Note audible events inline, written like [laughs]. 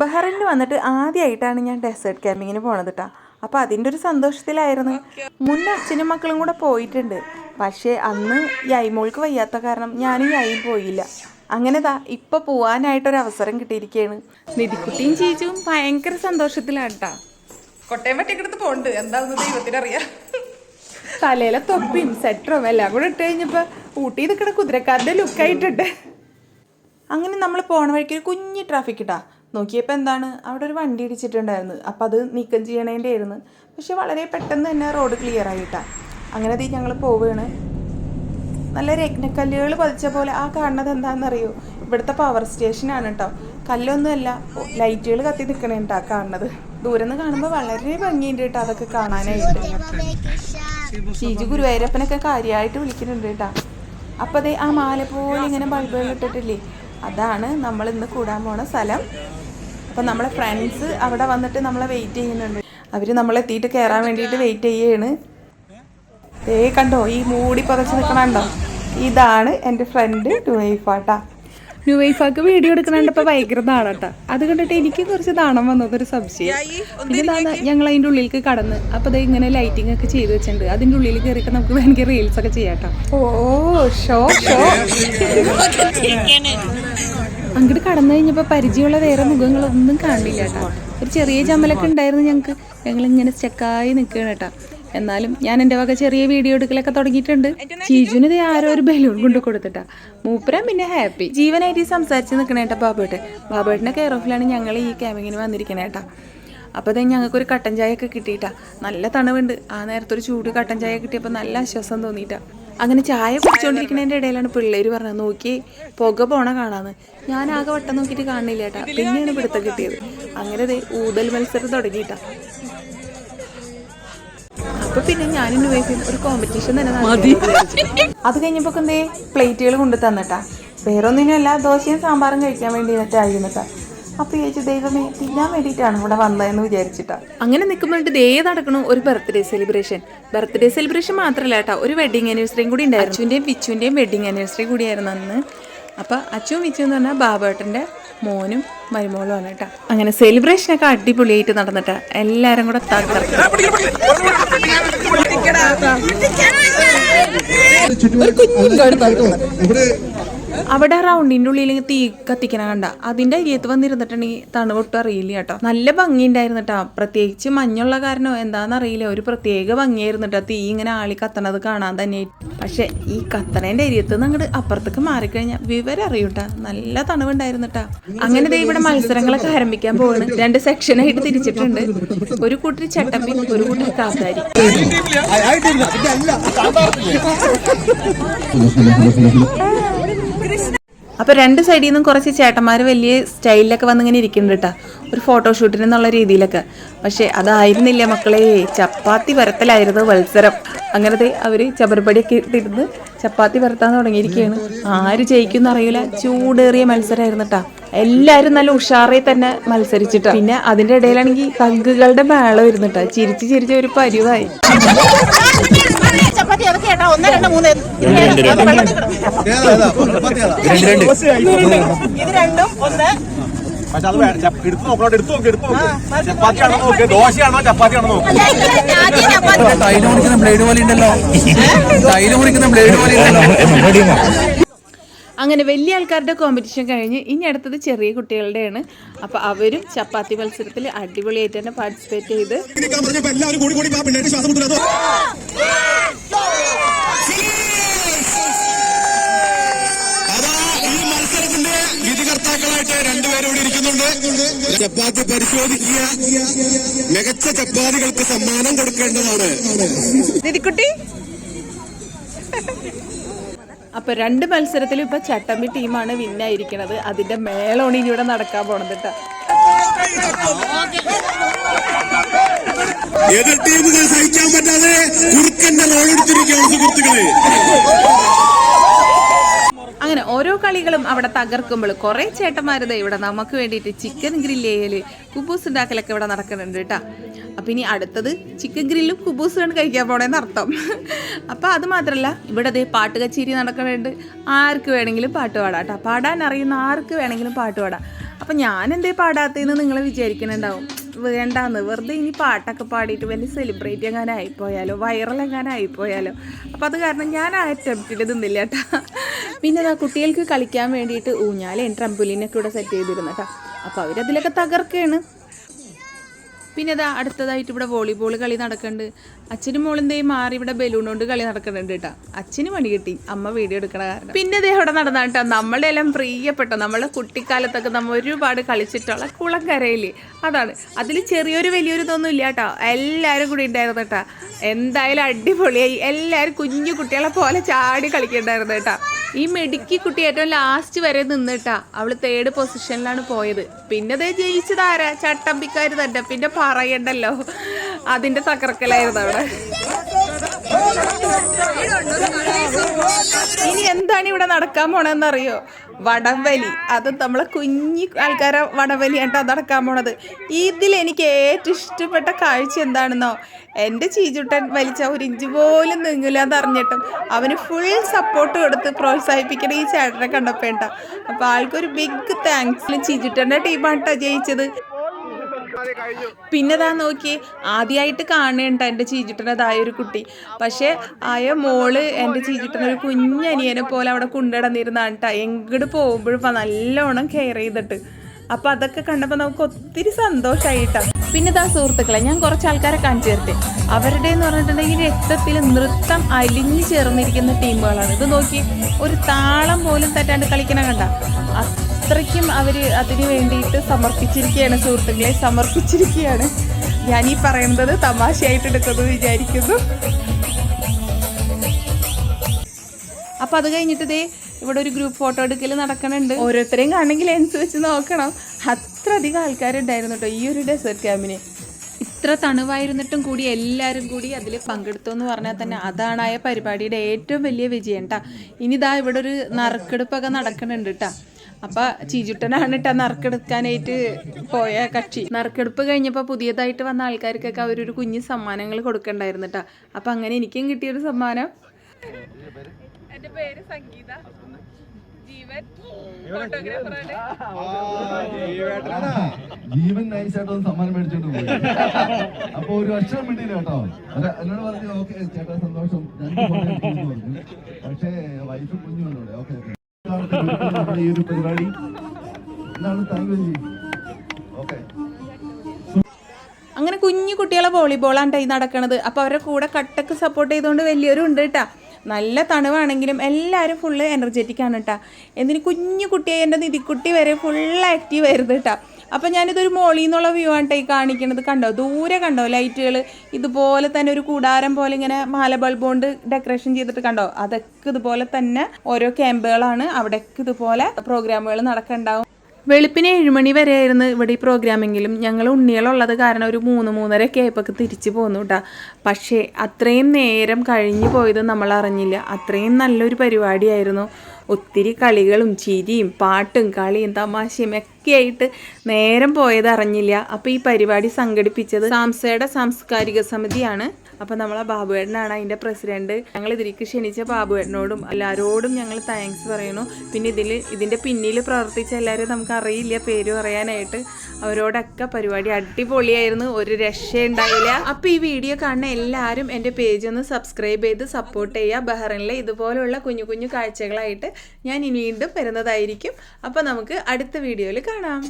ബഹ്റിനിൽ വന്നിട്ട് ആദ്യമായിട്ടാണ് ഞാൻ ഡെസേർട്ട് ക്യാമ്പിങ്ങിന് പോണത് കേട്ടോ അപ്പോൾ അതിന്റെ ഒരു സന്തോഷത്തിലായിരുന്നു. മുന്നേ അച്ഛനും മക്കളും കൂടെ പോയിട്ടുണ്ട്. പക്ഷേ അന്ന് ഈ ഐമോൾക്ക് വയ്യാത്ത കാരണം ഞാനും ഐ പോയില്ല. അങ്ങനെ ദാ ഇപ്പൊ പോവാനായിട്ടൊരു അവസരം കിട്ടിയിരിക്കുകയാണ് നിധിക്കുട്ടിയും ചീച്ചും ഭയങ്കര സന്തോഷത്തിലാണ് കേട്ടോ കൊട്ടയം വെട്ടിക്കെടുത്ത് പോണ്ട്. എന്താണെന്ന് ദൈവത്തിനറിയാം. തലയിലെ തൊപ്പിയും സെറ്ററും എല്ലാം കൂടെ ഇട്ട് കഴിഞ്ഞപ്പോ ഊട്ടി നിൽക്കണ കുതിരക്കാരുടെ ലുക്കായിട്ടുണ്ട് അങ്ങനെ നമ്മൾ പോണ വഴിക്ക് ഒരു കുഞ്ഞ് ട്രാഫിക് ഇട്ടാ നോക്കിയപ്പോൾ എന്താണ്? അവിടെ ഒരു വണ്ടി ഇടിച്ചിട്ടുണ്ടായിരുന്നു. അപ്പോൾ അത് നീക്കം ചെയ്യണേന്റെ ആയിരുന്നു. പക്ഷെ വളരെ പെട്ടെന്ന് തന്നെ റോഡ് ക്ലിയർ ആയിട്ടാണ് അങ്ങനെ തീ ഞങ്ങൾ പോവുകയാണ് നല്ല രത്നക്കല്ലുകൾ പതിച്ച പോലെ ആ കാണുന്നത് എന്താണെന്നറിയോ? ഇവിടുത്തെ പവർ സ്റ്റേഷനാണ് കേട്ടോ കല്ലൊന്നുമല്ല ലൈറ്റുകൾ കത്തി നിൽക്കണേട്ടാ കാണുന്നത്. ദൂരെ നിന്ന് കാണുമ്പോൾ വളരെ ഭംഗിയുണ്ട് കേട്ടോ അതൊക്കെ കാണാനായിട്ട്. ഷീജു ഗുരുവായൂരപ്പനൊക്കെ കാര്യമായിട്ട് വിളിക്കുന്നുണ്ട് കേട്ടോ അപ്പോൾ അതേ ആ മാല പോലെ ഇങ്ങനെ ബൾബുകൾ ഇട്ടിട്ടില്ലേ? അതാണ് നമ്മൾ ഇന്ന് കൂടാൻ പോണ സ്ഥലം. അപ്പോൾ നമ്മളെ ഫ്രണ്ട്സ് അവിടെ വന്നിട്ട് നമ്മളെ വെയിറ്റ് ചെയ്യുന്നുണ്ട്. അവർ നമ്മളെത്തിയിട്ട് കയറാൻ വേണ്ടിയിട്ട് വെയിറ്റ് ചെയ്യാണ്. ഏ കണ്ടോ ഈ മൂടി പതച്ച് നിൽക്കണുണ്ടോ ഇതാണ് എന്റെ ഫ്രണ്ട് നുവൈഫാട്ടാ. നുവൈഫാക്ക് വീഡിയോ എടുക്കണണ്ടപ്പോൾ ഭയങ്കര നാണാട്ടാ. അത് കണ്ടിട്ട് എനിക്ക് കുറച്ച് നാണം വന്നതൊരു സംശയം. പിന്നെ ഇതാണ് ഞങ്ങൾ അതിന്റെ ഉള്ളിലേക്ക് കടന്ന് അപ്പോൾ അത് ഇങ്ങനെ ലൈറ്റിംഗ് ഒക്കെ ചെയ്ത് വെച്ചിട്ടുണ്ട്. അതിന്റെ ഉള്ളിൽ കയറിയിട്ട് നമുക്ക് ഭയങ്കര റീൽസ് ഒക്കെ ചെയ്യാട്ടോ ഓ ഷോ ഷോ. [laughs] അങ്ങോട്ട് കടന്നു കഴിഞ്ഞപ്പോൾ പരിചയമുള്ള വേറെ മുഖങ്ങളൊന്നും കാണില്ല കേട്ടോ. ഒരു ചെറിയ ചമ്മലൊക്കെ ഉണ്ടായിരുന്നു ഞങ്ങൾക്ക് ഞങ്ങൾ ഇങ്ങനെ സ്റ്റക്കായി നിൽക്കുകയാണ് കേട്ടോ. എന്നാലും ഞാൻ എന്റെ വക ചെറിയ വീഡിയോ എടുക്കലൊക്കെ തുടങ്ങിയിട്ടുണ്ട്. ചീജുന് ഇത് ആരോ ഒരു ബലൂൺ കൊണ്ട് കൊടുത്തിട്ടാ. മൂപ്പര പിന്നെ ഹാപ്പി ജീവനായിട്ട് സംസാരിച്ച് നിൽക്കണേട്ടാ ബാബുട്ട് ബാബുട്ടിന്റെ കെയർ ഓഫിലാണ് ഞങ്ങൾ ഈ ക്യാമ്പിങ്ങിന് വന്നിരിക്കണേട്ടാ അപ്പോൾ തന്നെ ഞങ്ങൾക്കൊരു കട്ടൻ ചായ ഒക്കെ കിട്ടിയിട്ടാ. നല്ല തണുവുണ്ട്. ആ നേരത്തെ ഒരു ചൂട് കട്ടൻ ചായ കിട്ടിയപ്പോൾ നല്ല ആശ്വാസം തോന്നിയിട്ടാ. അങ്ങനെ ചായ കുടിച്ചുകൊണ്ടിരിക്കുന്നതിന്റെ ഇടയിലാണ് പിള്ളേര് പറഞ്ഞത് നോക്കി പുക പോണ കാണാന്ന്. ഞാൻ ആകെ വട്ടം നോക്കിയിട്ട് കാണുന്നില്ല ഏട്ടാ പിന്നെയാണ് പിടുത്തം കിട്ടിയത്. അങ്ങനെ ഊതൽ മത്സരം തുടങ്ങിയിട്ടാ. അപ്പൊ പിന്നെ ഞാനും വൈഫും ഒരു കോമ്പറ്റീഷൻ തന്നെ. അത് കഴിഞ്ഞപ്പോ എന്തേ? പ്ലേറ്റുകൾ കൊണ്ടു തന്നിട്ടാ വേറെ അല്ല ദോശയും സാമ്പാറും കഴിക്കാൻ വേണ്ടി എന്നിട്ടായിരുന്നിട്ടാ അപ്പൊ ചോദിച്ചു ദൈവമേ തിന്നാൻ വേണ്ടിയിട്ടാണ് ഇവിടെ വന്നതെന്ന് വിചാരിച്ചിട്ടാ. അങ്ങനെ നിൽക്കുമ്പോഴായിട്ട് ദേ നടക്കണു ഒരു ബർത്ത്ഡേ സെലിബ്രേഷൻ ബർത്ത്ഡേ സെലിബ്രേഷൻ മാത്രമല്ല കേട്ടോ ഒരു വെഡിങ് ആനിവേഴ്സറിയും കൂടി ഉണ്ടായിരുന്നു. അച്ഛന്റെയും വിച്ചുവിന്റെയും വെഡിങ് ആനിവേഴ്സറി കൂടിയായിരുന്നു അന്ന്. അപ്പൊ അച്ഛനും വിച്ചു എന്ന് പറഞ്ഞാൽ ബാബേട്ടന്റെ മോനും മരുമോളും ആണ് കേട്ടോ. അങ്ങനെ സെലിബ്രേഷനൊക്കെ അടിപൊളിയായിട്ട് നടന്നിട്ടാ എല്ലാരും കൂടെ തകർത്ത്. അവിടെ റൗണ്ടിന്റെ ഉള്ളിൽ തീ കത്തിക്കണ കണ്ട. അതിന്റെ അരിയത്ത് വന്നിരുന്നിട്ടുണ്ടെങ്കിൽ തണുപൊട്ടും അറിയില്ല കേട്ടോ. നല്ല ഭംഗി ഉണ്ടായിരുന്നു കേട്ടോ. പ്രത്യേകിച്ച് മഞ്ഞുള്ള കാരണം എന്താണെന്ന് അറിയില്ല. ഒരു പ്രത്യേക ഭംഗിയായിരുന്നു കേട്ടോ തീ ഇങ്ങനെ ആളി കത്തണത് കാണാൻ തന്നെ. പക്ഷെ ഈ കത്തണേന്റെ അരിയത്ത് നിന്ന് അങ്ങോട്ട് അപ്പുറത്തേക്ക് മാറിക്കഴിഞ്ഞാൽ വിവരം അറിയൂട്ടാ നല്ല തണുവുണ്ടായിരുന്നു കേട്ടോ. അങ്ങനെ ദേ ഇവിടെ മത്സരങ്ങളൊക്കെ ആരംഭിക്കാൻ പോവാണ് രണ്ട് സെക്ഷനായിട്ട് തിരിച്ചിട്ടുണ്ട്. ഒരു കൂട്ടർ ചട്ടമ്പി ഒരു കൂട്ടർ കാത്താരി അപ്പൊ രണ്ട് സൈഡിൽ നിന്നും കുറച്ച് ചേട്ടന്മാർ വലിയ സ്റ്റൈലിലൊക്കെ വന്നിങ്ങനെ ഇരിക്കുന്നുണ്ട് കേട്ടോ. ഒരു ഫോട്ടോഷൂട്ടിന് എന്നുള്ള രീതിയിലൊക്കെ. പക്ഷെ അതായിരുന്നില്ല മക്കളെ. ചപ്പാത്തി പരത്തലായിരുന്നു മത്സരം. അങ്ങനത്തെ അവർ ചബർപടിയൊക്കെ ഇട്ടിരുന്ന് ചപ്പാത്തി പരത്താൻ തുടങ്ങിയിരിക്കുകയാണ്. ആര് ജയിക്കും അറിയില്ല. ചൂടേറിയ മത്സരമായിരുന്നു കേട്ടാ. എല്ലാരും നല്ല ഉഷാറെ തന്നെ മത്സരിച്ചിട്ട്. പിന്നെ അതിന്റെ ഇടയിലാണെങ്കിൽ തങ്കുകളുടെ മേളം ഇരുന്നിട്ടാ ചിരിച്ച് ചിരിച്ച് ഒരു പരിവായി. ഇത് രണ്ടും ഒന്ന് പക്ഷെ അത് എടുത്ത് എടുത്ത് എടുത്ത് ദോശയാണോ നോക്ക് ബ്ലേഡ് പോലെ ഉണ്ടല്ലോ തൈലം മുറിക്കുന്ന ബ്ലേഡ് പോലെ ഉണ്ടല്ലോ അങ്ങനെ വലിയ ആൾക്കാരുടെ കോമ്പറ്റീഷൻ കഴിഞ്ഞ് ഇനി അടുത്തത് ചെറിയ കുട്ടികളുടെയാണ്. അപ്പോൾ അവരും ചപ്പാത്തി മത്സരത്തിൽ അടിപൊളിയായിട്ട് തന്നെ പാർട്ടിസിപ്പേറ്റ് ചെയ്ത്. എല്ലാവരും കൂടി കൂടി ശ്വാസം ഈ മത്സരത്തിന്റെ വിധികർത്താക്കളായിട്ട് രണ്ടുപേരും ഇവിടെ ഇരിക്കുന്നുണ്ട്. ചപ്പാത്തി പരിശോധിക്കുക. മികച്ച ചപ്പാത്തികൾക്ക് സമ്മാനം കൊടുക്കേണ്ടതാണ്. നിധിക്കുട്ടി. അപ്പൊ രണ്ട് മത്സരത്തിലും ഇപ്പൊ ചട്ടമ്പി ടീമാണ് വിന്നായിരിക്കണത് അതിന്റെ മേളോണി ഇനി ഇവിടെ നടക്കാൻ പോണത് കേട്ടോ. എതിർ ടീമുകൾ സഹിക്കാൻ പറ്റാതെ കുറുക്കന്റെ റോളെടുത്തിരിക്കുകയാണ് സുഹൃത്തുക്കളെ. അങ്ങനെ ഓരോ കളികളും അവിടെ തകർക്കുമ്പോൾ കുറെ ചേട്ടന്മാരത് ഇവിടെ നമുക്ക് വേണ്ടിയിട്ട് ചിക്കൻ ഗ്രില്ല് ചെയ്യൽ കുബൂസ് ഉണ്ടാക്കലൊക്കെ ഇവിടെ നടക്കുന്നുണ്ട് കേട്ടോ. അപ്പം ഇനി അടുത്തത് ചിക്കൻ ഗ്രില്ലും കുബൂസുമാണ് കഴിക്കാൻ പോണേന്ന് അർത്ഥം. അപ്പോൾ അത് മാത്രമല്ല ഇവിടെ അതേ പാട്ട് കച്ചേരി നടക്കുന്നുണ്ട്. ആർക്ക് വേണമെങ്കിലും പാട്ട് പാടാം കേട്ടോ. പാടാൻ അറിയുന്ന ആർക്ക് വേണമെങ്കിലും പാട്ട് പാടാം. അപ്പം ഞാൻ എന്തേ പാടാത്തതെന്ന് നിങ്ങൾ വിചാരിക്കണുണ്ടാവും. വേണ്ടാന്ന്. വെറുതെ ഇനി പാട്ടൊക്കെ പാടിയിട്ട് വലിയ സെലിബ്രേറ്റ് എങ്ങാനും ആയിപ്പോയാലോ വൈറൽ എങ്ങാനും ആയിപ്പോയാലോ അപ്പം അത് കാരണം ഞാൻ ആ അറ്റംപ്റ്റിൽ നിന്നില്ല കേട്ടോ. പിന്നെ അതാ കുട്ടികൾക്ക് കളിക്കാൻ വേണ്ടിയിട്ട് ഊഞ്ഞാലേ ട്രംപുലിനൊക്കെ ഇവിടെ സെറ്റ് ചെയ്തിരുന്നു കേട്ടോ. അപ്പോൾ അവരതിലൊക്കെ തകർക്കുകയാണ് പിന്നെ ഇതാ അടുത്തതായിട്ട് ഇവിടെ വോളിബോൾ കളി നടക്കുന്നുണ്ട് അച്ഛനും മോളിന്തേയും മാറി ഇവിടെ ബലൂൺ കൊണ്ട് കളി നടക്കുന്നുണ്ട് കേട്ടോ. അച്ഛന് പണി കിട്ടി അമ്മ വീഡിയോ എടുക്കണ കാരണം. പിന്നെ ഇതേ അവിടെ നടന്ന കേട്ടോ നമ്മളുടെ എല്ലാം പ്രിയപ്പെട്ട നമ്മളെ കുട്ടിക്കാലത്തൊക്കെ നമ്മൾ ഒരുപാട് കളിച്ചിട്ടുള്ള കുളക്കരയില്ലേ അതാണ് അതിൽ ചെറിയൊരു വലിയൊരു ഇതൊന്നും ഇല്ല കേട്ടോ. എല്ലാവരും കൂടി ഉണ്ടായിരുന്നു കേട്ടോ. എന്തായാലും അടിപൊളിയായി. എല്ലാവരും കുഞ്ഞു കുട്ടികളെ പോലെ ചാടി കളിക്കണ്ടായിരുന്നു കേട്ടോ. ഈ മെടുക്കി കുട്ടി ഏറ്റവും ലാസ്റ്റ് വരെ നിന്നിട്ടാ അവൾ തേർഡ് പൊസിഷനിലാണ് പോയത് പിന്നെ ദേ ജയിച്ചതാരാ ചട്ടമ്പിക്കാര് തന്നെ പിന്നെ പറയണ്ടല്ലോ അതിന്റെ തകർക്കലായിരുന്നു അവിടെ എന്താണ് ഇവിടെ നടക്കാൻ പോണെന്നറിയോ വടംവലി. അത് നമ്മളെ കുഞ്ഞി ആൾക്കാരെ വടംവലിയാട്ടോ നടക്കാൻ പോണത്. ഇതിൽ എനിക്ക് ഏറ്റവും ഇഷ്ടപ്പെട്ട കാഴ്ച എന്താണെന്നോ? എന്റെ ചീചുട്ടൻ വലിച്ച ഒരു ഇഞ്ച് പോലും നീങ്ങില്ല എന്ന് അറിഞ്ഞിട്ടും അവന് ഫുൾ സപ്പോർട്ട് കൊടുത്ത് പ്രോത്സാഹിപ്പിക്കണ ഈ ചേട്ടനെ കണ്ടപ്പോണ്ട അപ്പോൾ ആൾക്കൊരു ബിഗ് താങ്ക്സ് ചീചുട്ടന്റെ ടീമാട്ടോ ജയിച്ചത്. പിന്നെ താ നോക്കി ആദ്യമായിട്ട് കാണേണ്ട എന്റെ ചീചിട്ടനതായ ഒരു കുട്ടി. പക്ഷേ ആയ മോൾ എന്റെ ചീചിട്ടനൊരു കുഞ്ഞനിയനെ പോലെ അവിടെ കൊണ്ടുനടന്നിരുന്നാണ് കേട്ടോ എങ്ങോട്ട് പോകുമ്പോഴും നല്ലോണം കെയർ ചെയ്തിട്ട്. അപ്പം അതൊക്കെ കണ്ടപ്പോൾ നമുക്ക് ഒത്തിരി സന്തോഷമായിട്ടാ പിന്നെ ഇതാ സുഹൃത്തുക്കളെ ഞാൻ കുറച്ച് ആൾക്കാരെ കാണിച്ചു തരട്ടെ. അവരുടെ എന്ന് പറഞ്ഞിട്ടുണ്ടെങ്കിൽ രക്തത്തിൽ നൃത്തം അലിഞ്ഞു ചേർന്നിരിക്കുന്ന ടീമുകളാണ്. ഇത് നോക്കി ഒരു താളം പോലും തെറ്റാണ്ട് കളിക്കണ കണ്ട. അത്രയ്ക്കും അവർ അതിന് വേണ്ടിയിട്ട് സമർപ്പിച്ചിരിക്കുകയാണ് സുഹൃത്തുക്കളെ. സമർപ്പിച്ചിരിക്കുകയാണ്. ഈ പറയുന്നത് തമാശയായിട്ട് എടുക്കുന്നത് വിചാരിക്കുന്നു. അപ്പൊ അത് കഴിഞ്ഞിട്ട് ദേ ഇവിടെ ഒരു ഗ്രൂപ്പ് ഫോട്ടോ എടുക്കൽ നടക്കണുണ്ട്. ഓരോരുത്തരെയും കാണണമെങ്കിൽ ലെൻസ് വെച്ച് നോക്കണം. അത്ര അധികം ആൾക്കാരുണ്ടായിരുന്നു കേട്ടോ ഈ ഒരു ഡെസേർട്ട് ക്യാമ്പിന്. ഇത്ര തണുവായിരുന്നിട്ടും കൂടി എല്ലാവരും കൂടി അതിൽ പങ്കെടുത്തു എന്ന് പറഞ്ഞാൽ തന്നെ അതാണ് അതാണായ പരിപാടിയുടെ ഏറ്റവും വലിയ വിജയം കേട്ടാ ഇനി ഇതാ ഇവിടെ ഒരു നറുക്കെടുപ്പൊക്കെ നടക്കുന്നുണ്ട് കേട്ടാ അപ്പൊ ചീചുട്ടനാണ് കേട്ടാ നറുക്കെടുക്കാനായിട്ട് പോയ കക്ഷി. നറുക്കെടുപ്പ് കഴിഞ്ഞപ്പോൾ പുതിയതായിട്ട് വന്ന ആൾക്കാർക്കൊക്കെ അവരൊരു കുഞ്ഞു സമ്മാനങ്ങൾ കൊടുക്കണ്ടായിരുന്നു കേട്ടാ അപ്പൊ അങ്ങനെ എനിക്കും കിട്ടിയൊരു സമ്മാനം. എന്റെ പേര് സംഗീത. ജീവൻ ഫോട്ടോഗ്രാഫറാണ്. ജീവൻ നൈസായിട്ട് സമ്മാനം മേടിച്ചോണ്ട് പോയി. അപ്പൊ ഒരു അക്ഷരം മിണ്ടിയില്ല കേട്ടോ. എന്നോട് പറഞ്ഞു ഓക്കെ ചേട്ടാ സന്തോഷം. രണ്ട് photo എടുക്കുന്നു" പറഞ്ഞു പക്ഷേ വൈഫ് കുഞ്ഞു വന്നോടെ ഈ ഒരു പരിപാടി എന്താണ് താങ്ക് യു ഓക്കെ അങ്ങനെ കുഞ്ഞു കുട്ടികളെ വോളിബോളാണ് ടൈ നടക്കണത്. അപ്പോൾ അവരുടെ കൂടെ കട്ടക്ക് സപ്പോർട്ട് ചെയ്തുകൊണ്ട് വലിയൊരു ഉണ്ട് കേട്ടാ നല്ല തണുവാണെങ്കിലും എല്ലാവരും ഫുള്ള് എനർജറ്റിക് ആണ് കേട്ടാ എന്തിന് കുഞ്ഞു കുട്ടിയായി എന്റെ നിധിക്കുട്ടി വരെ ഫുൾ ആക്റ്റീവ് ആയിരുന്നു കേട്ടാ അപ്പം ഞാനിതൊരു മോളിൽ നിന്നുള്ള വ്യൂ ആണ് ഈ കാണിക്കണത്. കണ്ടോ? ദൂരെ കണ്ടോ? ലൈറ്റുകൾ ഇതുപോലെ തന്നെ ഒരു കൂടാരം പോലെ ഇങ്ങനെ മാല ബൾബ് കൊണ്ട് ഡെക്കറേഷൻ ചെയ്തിട്ട് കണ്ടോ? അതൊക്കെ ഇതുപോലെ തന്നെ ഓരോ ക്യാമ്പുകളാണ് അവിടെയൊക്കെ ഇതുപോലെ പ്രോഗ്രാമുകൾ നടക്കണ്ടാവും. വെളുപ്പിന് ഏഴുമണി വരെ ആയിരുന്നു ഇവിടെ ഈ പ്രോഗ്രാമെങ്കിലും ഞങ്ങൾ ഉണ്ണികളുള്ളത് കാരണം ഒരു മൂന്ന് മൂന്നരയൊക്കെ ആയപ്പോൾ തിരിച്ചു പോന്നു കേട്ടോ പക്ഷേ അത്രയും നേരം കഴിഞ്ഞു പോയത് നമ്മൾ അറിഞ്ഞില്ല. അത്രയും നല്ലൊരു പരിപാടിയായിരുന്നു. ഒത്തിരി കളികളും ചിരിയും പാട്ടും കളിയും തമാശയും ഒക്കെയായിട്ട് നേരം പോയത് അറിഞ്ഞില്ല. അപ്പോൾ ഈ പരിപാടി സംഘടിപ്പിച്ചത് സാംസയുടെ സാംസ്കാരിക സമിതിയാണ്. അപ്പോൾ നമ്മളെ ബാബുവേട്ടനാണ് അതിന്റെ പ്രസിഡന്റ്. ഞങ്ങൾ ഇതിലേക്ക് ക്ഷണിച്ച ബാബുവേട്ടനോടും എല്ലാവരോടും ഞങ്ങൾ താങ്ക്സ് പറയുന്നു. പിന്നെ ഇതിൽ ഇതിന്റെ പിന്നിൽ പ്രവർത്തിച്ച എല്ലാവരും നമുക്ക് അറിയില്ല പേര് പറയാനായിട്ട്. അവരോടൊക്കെ പരിപാടി അടിപൊളിയായിരുന്നു ഒരു രക്ഷയുണ്ടായില്ല. അപ്പോൾ ഈ വീഡിയോ കാണുന്ന എല്ലാവരും എന്റെ പേജ് ഒന്ന് സബ്സ്ക്രൈബ് ചെയ്ത് സപ്പോർട്ട് ചെയ്യുക. ബഹ്റിനിലെ ഇതുപോലുള്ള കുഞ്ഞു കുഞ്ഞു കാഴ്ചകളായിട്ട് ഞാൻ ഇനി വീണ്ടും വരുന്നതായിരിക്കും. അപ്പോൾ നമുക്ക് അടുത്ത വീഡിയോയിൽ കാണാം.